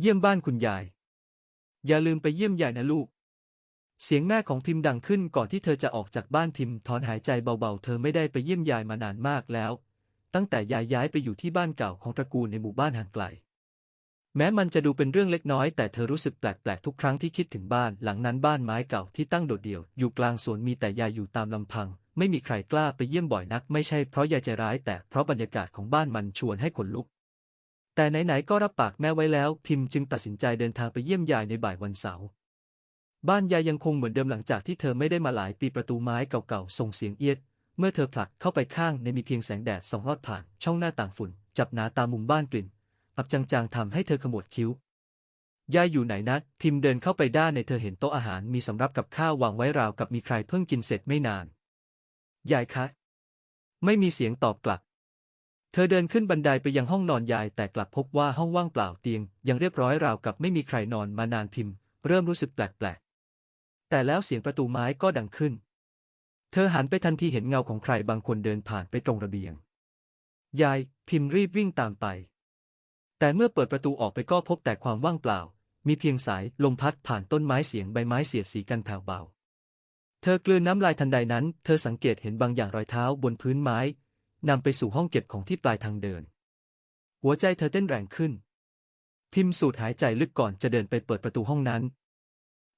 เยี่ยมบ้านคุณยาย อย่าลืมไปเยี่ยมยายนะลูก เสียงแม่ของพิมพ์ดังขึ้นก่อนที่เธอจะออกจากบ้านพิมพ์ถอนหายใจเบาๆ เธอไม่ได้ไปเยี่ยมยายมานานมากแล้ว ตั้งแต่ยายย้ายไปอยู่ที่บ้านเก่าของตระกูลในหมู่บ้านห่างไกล แม้มันจะดูเป็นเรื่องเล็กน้อย แต่เธอรู้สึกแปลกๆทุกครั้งที่คิดถึงบ้าน หลังนั้นบ้านไม้เก่าที่ตั้งโดดเดี่ยว อยู่กลางสวนมีแต่ยายอยู่ตามลำพัง ไม่มีใครกล้าไปเยี่ยมบ่อยนัก ไม่ใช่เพราะยายใจร้าย แต่เพราะบรรยากาศของบ้านมันชวนให้ขนลุก แต่ไหนๆก็รับปากแม่ไว้แล้ว พิมพ์จึงตัดสินใจเดินทางไปเยี่ยมยายในบ่ายวันเสาร์บ้านยายยังคงเหมือนเดิมหลังจากที่เธอไม่ได้มาหลายปีประตูไม้เก่าๆส่งเสียงเอียด เมื่อเธอผลักเข้าไปข้างในมีเพียงแสงแดดส่องลอดผ่าน ช่องหน้าต่างฝุ่น จับหนาตามุมบ้านกลิ่นอับจางๆทำให้เธอขมวดคิ้วยายอยู่ไหนนะพิมพ์เดินเข้าไปด้านในเธอเห็นโต๊ะอาหารมีสำรับกับข้าววางไว้ราวกับมีใครเพิ่งกินเสร็จไม่นานยายคะ ไม่มีเสียงตอบกลับ เธอเดินขึ้นบันไดไปยังห้องนอนยายแต่กลับพบว่าห้องว่างเปล่าเตียง ยังเรียบร้อยราวกับไม่มีใครนอนมานานพิม เริ่มรู้สึกแปลกๆ แต่แล้วเสียงประตูไม้ก็ดังขึ้น เธอหันไปทันทีเห็นเงาของใครบางคนเดินผ่านไปตรงระเบียง ยายพิมรีบวิ่งตามไป แต่เมื่อเปิดประตูออกไปก็พบแต่ความว่างเปล่า มีเพียงสายลมพัดผ่านต้นไม้เสียงใบไม้เสียดสีกันแผ่วเบา เธอกลืนน้ำลายทันใดนั้น เธอสังเกตเห็นบางอย่างรอยเท้าบนพื้นไม้ นำไปสู่ห้องเก็บของที่ปลายทางเดิน หัวใจเธอเต้นแรงขึ้น พิมพ์สูดหายใจลึกก่อนจะเดินไปเปิดประตูห้องนั้น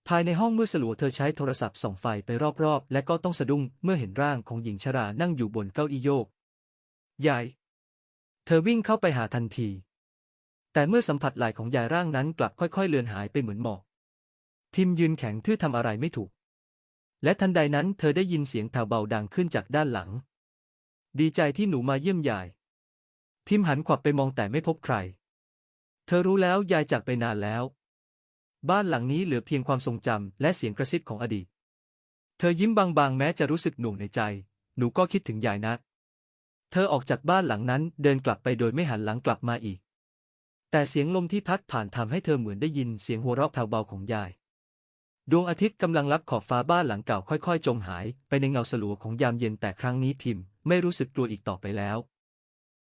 ภายในห้องมืดสลัวเธอใช้โทรศัพท์ส่องไฟไปรอบๆ และก็ต้องสะดุ้งเมื่อเห็นร่างของหญิงชรานั่งอยู่บนเก้าอี้โยกยาย เธอวิ่งเข้าไปหาทันที แต่เมื่อสัมผัสไหล่ของยายร่างนั้นกลับค่อยๆ เลือนหายไปเหมือนหมอก พิมพ์ยืนแข็งทื่อทำอะไรไม่ถูก และทันใดนั้นเธอได้ยินเสียงแผ่วเบาดังขึ้นจากด้านหลัง ดีใจที่หนูมาเยี่ยมยาย พิมหันขวับไปมองแต่ไม่พบใคร เธอรู้แล้วยายจากไปนานแล้ว บ้านหลังนี้เหลือเพียงความทรงจำและเสียงกระซิบของอดีต เธอยิ้มบางๆ แม้จะรู้สึกหน่วงในใจ หนูก็คิดถึงยายนะ เธอออกจากบ้านหลังนั้นเดินกลับไปโดยไม่หันหลังกลับมาอีก แต่เสียงลมที่พัดผ่านทำให้เธอเหมือนได้ยินเสียงหัวเราะแผ่วเบาของยายดวงอาทิตย์กำลังลับขอบฟ้าบ้านหลังเก่าค่อยๆ จมหายไปในเงาสลัวของยามเย็นแต่ครั้งนี้พิมพ์ ไม่รู้สึกกลัวอีกต่อไปแล้ว